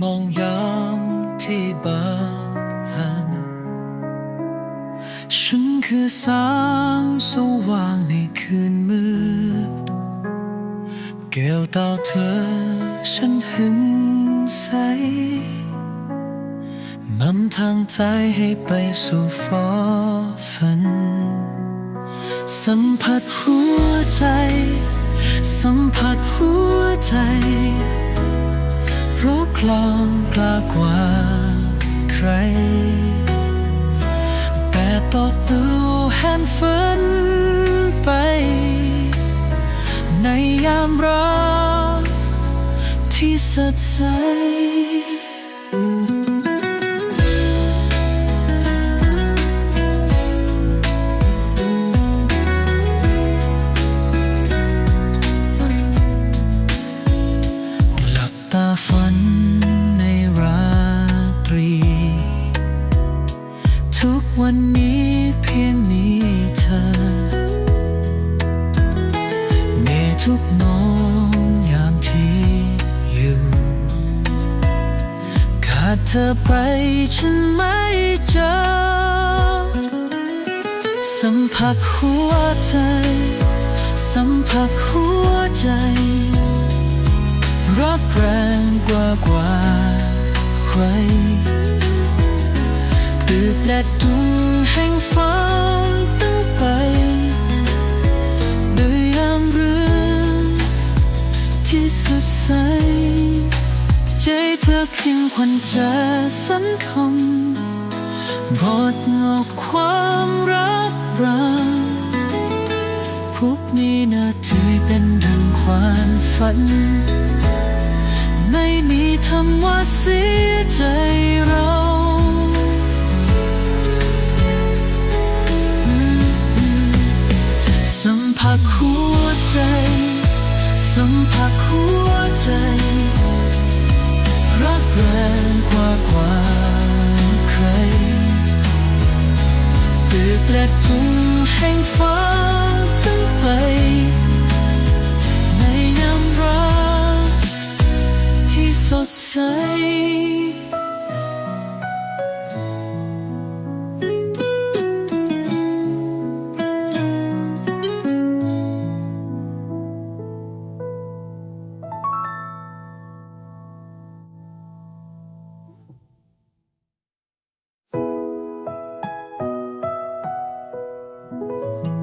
มองย้ำที่บาหันฉันคือแสงสว่างในคืนมืดแก้วตาเธอฉันเห็นใสนำทางใจให้ไปสู่ฟ้าฝัน สัมผัสหัวใจ สัมผัสหัวใจ รักลองกล้ากว่าใคร แต่ตอตัวแห่งฝันไป ในยามรักที่สดใสหลับตาฝั วันนี้เพียงมีเธอ ในทุกน้อมยามที่อยู่ ขาดเธอไปฉันไม่เจอ สัมผัสหัวใจ สัมผัสหัวใจรักแรงกว่ากว่าใคร และดุงแห่งฟ้าตั้งไปด้วยยามเรื่องที่สดใส ใจเธอเพียงควันจะสันคำบทงอกความรักรางทุกมีนาทีเป็นดังความฝัน ไม่มีคำว่าเสีย สัมผัสหัวใจ รักแรงกว่ากว่าใครตืบและทุ่งแห่งฟ้า เ